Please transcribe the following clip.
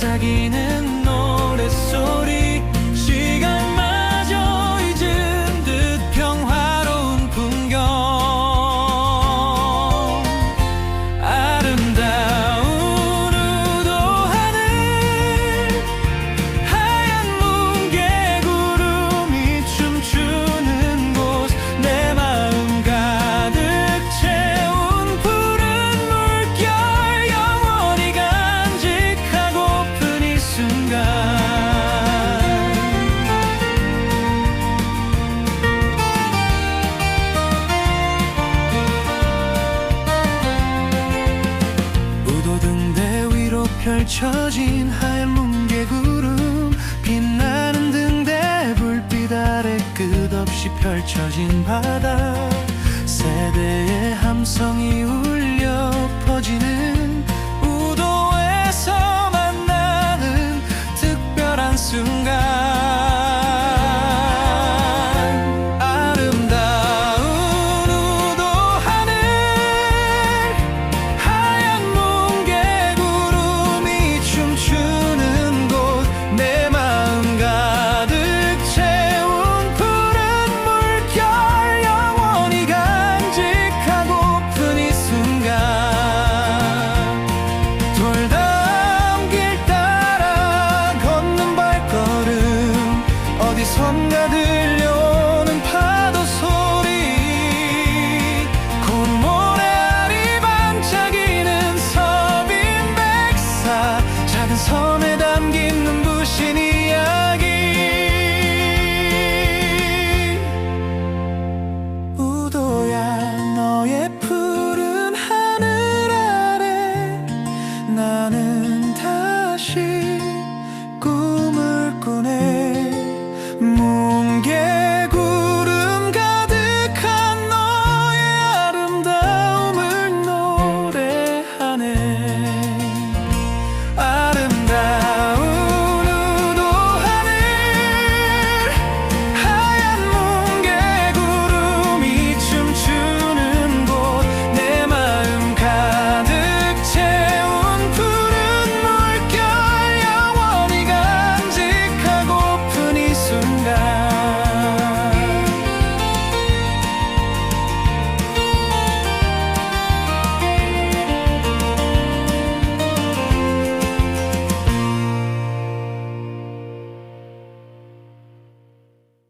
반짝이는 펼쳐진 할뭉개 구름 빛나는 등대 불빛 아래 끝없이 펼쳐진 바다. 세대의 함성이